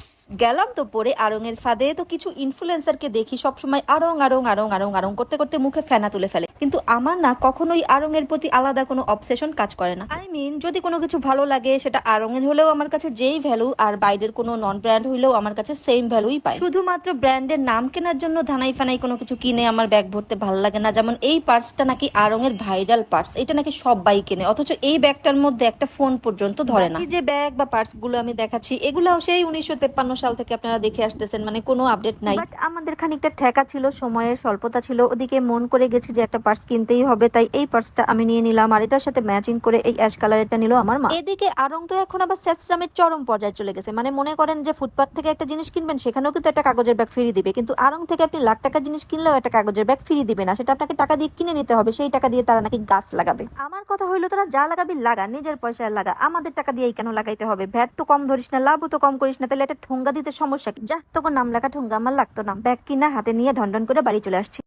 উপস গেলাম তো পরে আরঙের ফাঁদে। তো কিছু ইনফ্লুয়েন্সারকে দেখি সবসময় আরং আরং আরং আরং আরং করতে করতে মুখে ফেনা তুলে ফেলে। কিন্তু আমার না কখনোই আরঙের প্রতি আলাদা কোনো অবসেশন কাজ করে না। আই মিন যদি কোনো কিছু ভালো লাগে, সেটা আরঙের হলেও আমার কাছে যেই ভ্যালু আর বাইরের কোনো নন ব্র্যান্ড হইলেও আমার কাছে সেম ভ্যালুই পাই শুধুমাত্র ব্র্যান্ডের নাম কেনার জন্য ধানাই ফানাই কোনো কিছু কিনে আমার ব্যাগ ভরতে ভালো লাগে না। যেমন এই পার্সটা নাকি আরঙের ভাইরাল পার্স এটা নাকি সবাই কেনে। অথচ এই ব্যাগটার মধ্যে একটা ফোন পর্যন্ত ধরে না। যে ব্যাগ বা পার্সগুলো আমি দেখাচ্ছি, এগুলাও সেই উনিশশো তেপ্পান্ন সাল থেকে আপনারা দেখে আসতেছেন মানে কোনো আপডেট নাই। বাট আমাদের খানিকটা ঠেকা ছিল সময়ের স্বল্পতা ছিল ওদিকে মন করে গেছি যে একটা পার্স কিনতেই হবে তাই এই পার্সটা আমি নিয়ে নিলাম আর এটার সাথে ম্যাচিং করে এই অ্যাশ কালারেরটা নিল আমার মা। এদিকে আরং তো এখন আবার স্যাসরামের চরম পর্যায়ে চলে গেছে মানে মনে করেন যে ফুটপাথ থেকে একটা জিনিস কিনবেন সেখানেও কিন্তু একটা কাগজের ব্যাগ ফ্রি দিবে কিন্তু আরং থেকে আপনি লাখ টাকা জিনিস কিনলেও একটা কাগজের ব্যাগ ফ্রি দিবে না সেটা আপনাকে টাকা দিয়ে কিনে নিতে হবে সেই টাকা দিয়ে তারা নাকি গাছ লাগাবে। আমার কথা হইল তোরা যা লাগাবি লাগা নিজের পয়সায় লাগা আমাদের টাকা দিয়েই কেন লাগাইতে হবে? ভ্যাট তো কম ধরিস না লাভও তো কম করিস না তাহলে একটা ঠোঙ্গা দিতে সমস্যা যা তোকে নাম লেখা ঠোঙ্গা আমার লাগতো না। ব্যাগ কিনা হাতে নিয়ে ঢন ঢন করে বাড়ি চলে আসছি।